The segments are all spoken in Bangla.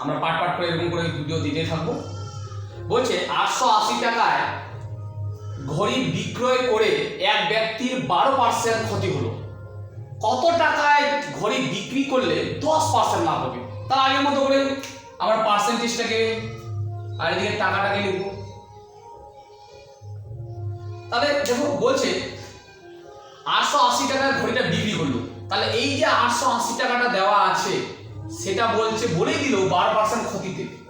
আমরা পাট পাট করে এরকম করে ভিডিও দিতে থাকব। বলছে আটশো আশি টাকায় ঘড়ি বিক্রয় করে এক ব্যক্তির বারো পার্সেন্ট ক্ষতি হলো। কত টাকায় ঘড়ি বিক্রি করলে দশ পার্সেন্ট লাভ হবে? তার আগের মতো করে আমরা পার্সেন্টেজটাকে আর এদিকে টাকাটাকে লিখব তাহলে দেখো, বলছে আটশো আশি টাকার ঘড়িটা বিক্রি করল। তাহলে এই যে আটশো আশি টাকাটা দেওয়া আছে সেটা বলছে বলেই দিল বারো পার্সেন্ট ক্ষতিতে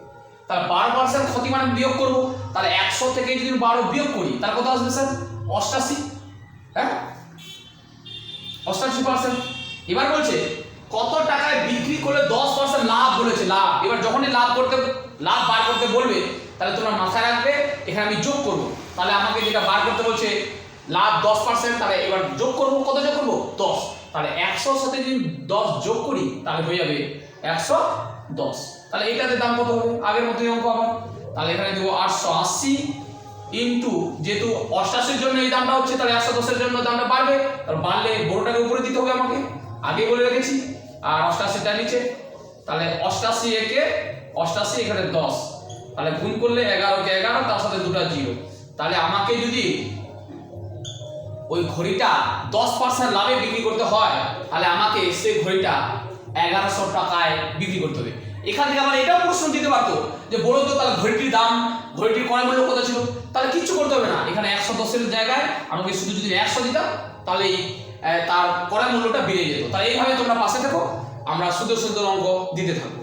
তাহলে বারো পার্সেন্ট ক্ষতি মানে বিয়োগ করব। তাহলে একশো থেকে যদি বারো বিয়োগ করি, তার কত আসবে স্যার অষ্টাশি। হ্যাঁ? অষ্টাশি পার্সেন্ট এবার বলছে, কত টাকায় বিক্রি করলে দশ পার্সেন্ট লাভ বলেছে, লাভ। এবার যখনই লাভ করতে, লাভ বার করতে বলবে, তাহলে তোমরা মাথায় রাখবে, এখানে আমি যোগ করব। তাহলে আমাকে যেটা বার করতে বলছে, লাভ দশ পার্সেন্ট তাহলে এবার যোগ করব, কত যোগ করব? দশ। তাহলে একশোর সাথে যদি দশ যোগ করি, তাহলে হয়ে যাবে একশো দশ। তাহলে এটাতে দাম কত হবে? আগের মতোই অঙ্ক আবার। তাহলে এখানে দেবো আটশো আশি ইন্টু যেহেতু অষ্টাশির জন্য এই দামটা হচ্ছে, তাহলে একশো দশের জন্য দামটা বাড়বে। তাহলে বাড়লে বড়টাকে উপরে দিতে হবে আমাকে। আগে বলে রেখেছি। আর অষ্টাশিটা নিচে। তাহলে অষ্টাশি একে, অষ্টাশি এখানে দশ। তাহলে গুণ করলে এগারোকে এগারো, তার সাথে দুটো জিরো। তাহলে আমাকে যদি ওই ঘড়িটা দশ পার্সেন্ট লাভে বিক্রি করতে হয়, তাহলে আমাকে সেই ঘড়িটা এগারোশো টাকায় বিক্রি করতে হবে। এখান থেকে আমার এটাও প্রশ্ন দিতে পারতো যে বলো তো তাহলে ঘড়িটির দাম, ঘড়িটির কয় মূল্য কত ছিল? তাহলে কিচ্ছু করতে হবে না। এখানে একশো দশের জায়গায় আমাকে শুধু যদি একশো দিতাম, তাহলে তার কড়া মূল্যটা বেড়ে যেত। তাহলে এইভাবে তোমরা পাশে থেকো। আমরা সুন্দর সুন্দর অঙ্ক দিতে থাকব।